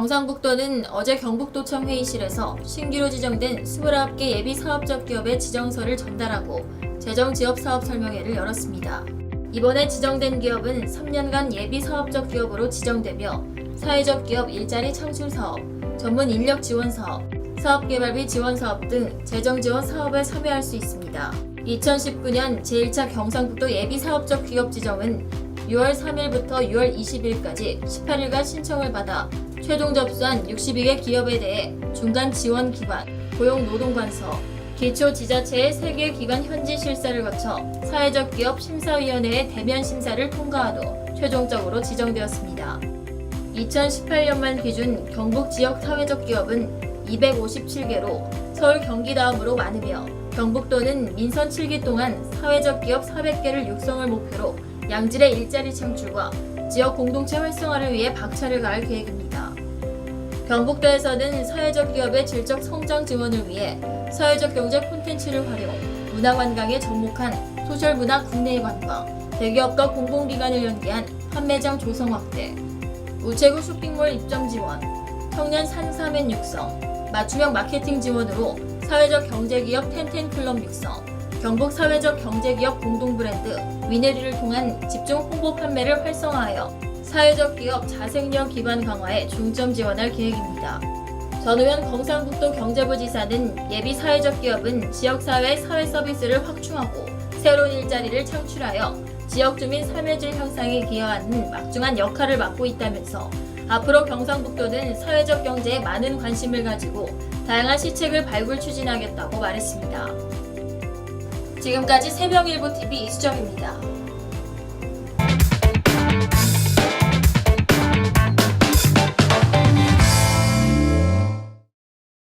경상북도는 어제 경북도청 회의실에서 신규로 지정된 29개 예비 사업적 기업의 지정서를 전달하고 재정 지업 사업 설명회를 열었습니다. 이번에 지정된 기업은 3년간 예비 사업적 기업으로 지정되며 사회적 기업 일자리 창출 사업, 전문 인력 지원 사업, 사업 개발비 지원 사업 등 재정 지원 사업에 참여할 수 있습니다. 2019년 제1차 경상북도 예비 사업적 기업 지정은 6월 3일부터 6월 20일까지 18일간 신청을 받아 최종 접수한 62개 기업에 대해 중간 지원 기관, 고용 노동관서, 기초 지자체의 3개 기관 현지 실사를 거쳐 사회적 기업 심사위원회의 대면 심사를 통과한 후 최종적으로 지정되었습니다. 2018년만 기준 경북 지역 사회적 기업은 257개로 서울 경기 다음으로 많으며 경북도는 민선 7기 동안 사회적 기업 400개를 육성을 목표로 양질의 일자리 창출과 지역 공동체 활성화를 위해 박차를 가할 계획입니다. 경북도에서는 사회적 기업의 질적 성장 지원을 위해 사회적 경제 콘텐츠를 활용, 문화관광에 접목한 소셜문화 국내 관광, 대기업과 공공기관을 연계한 판매장 조성 확대, 우체국 쇼핑몰 입점 지원, 청년 산사맨 육성, 맞춤형 마케팅 지원으로 사회적 경제기업 텐텐클럽 육성, 경북 사회적 경제기업 공동 브랜드 위네리를 통한 집중 홍보 판매를 활성화하여 사회적 기업 자생력 기반 강화에 중점 지원할 계획입니다. 전우현 경상북도 경제부 지사는 예비 사회적 기업은 지역사회 사회 서비스를 확충하고 새로운 일자리를 창출하여 지역 주민 삶의 질 향상에 기여하는 막중한 역할을 맡고 있다면서 앞으로 경상북도는 사회적 경제에 많은 관심을 가지고 다양한 시책을 발굴 추진하겠다고 말했습니다. 지금까지 새벽일보 TV 이수정입니다.